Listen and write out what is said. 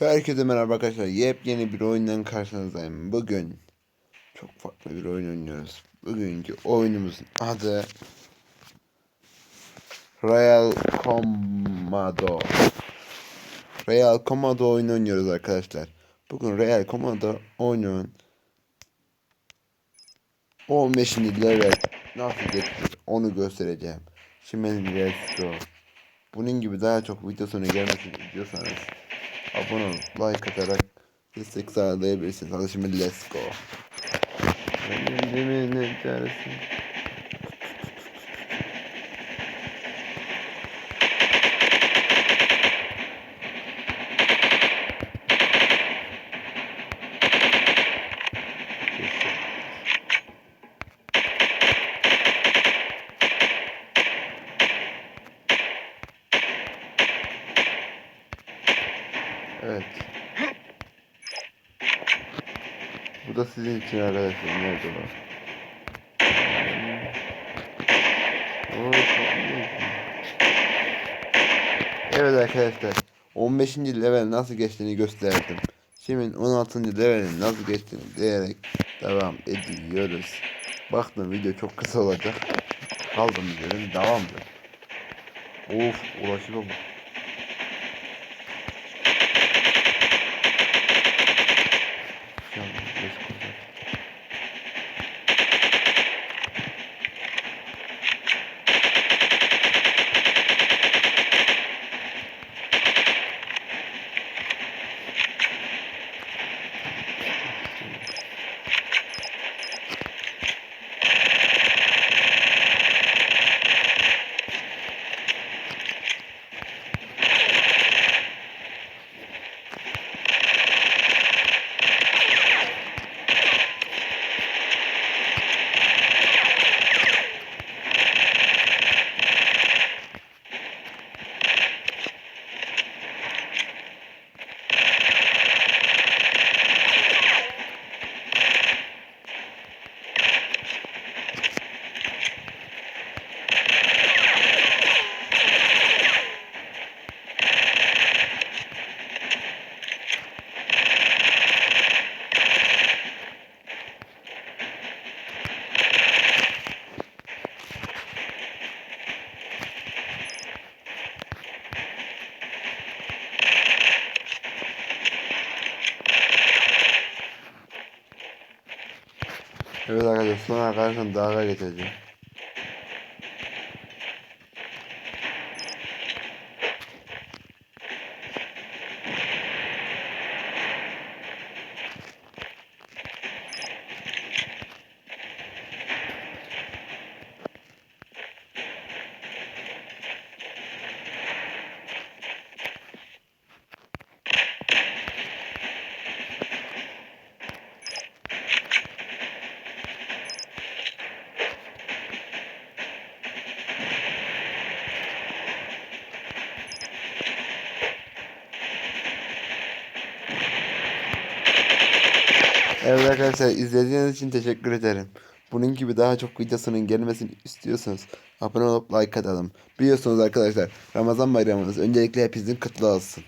Herkese merhaba arkadaşlar. Yepyeni bir oyundan karşınızdayım. Bugün çok farklı bir oyun oynuyoruz. Bugünkü oyunumuzun adı Real Commando. Real Commando oyunu oynuyoruz arkadaşlar. Bugün Real Commando oyunun 15. level nasıl geçilir onu göstereceğim. Şimdi go. Bunun gibi daha çok videosunu gelmesini istiyorsanız abone olup like atarak destek sağlayabilirsiniz. Hadi şimdi let's go. Benim ne çaresi? Evet. Bu da sizin için arkadaşlar. Nerede iyi. Evet arkadaşlar. 15. level nasıl geçtiğini gösterdim. Şimdi 16. levelin nasıl geçtiğini diyerek devam ediyoruz. Baktım video çok kısa olacak. Kaldım dedim devamdır. Of ulaşıyor bu. Tamam, let's go. Evet arkadaşlar sonra arkadaşlar dağa geçeceğim. Evet arkadaşlar izlediğiniz için teşekkür ederim. Bunun gibi daha çok videosunun gelmesini istiyorsanız abone olup like atalım. Biliyorsunuz arkadaşlar Ramazan bayramınız öncelikle hepinizin kutlu olsun.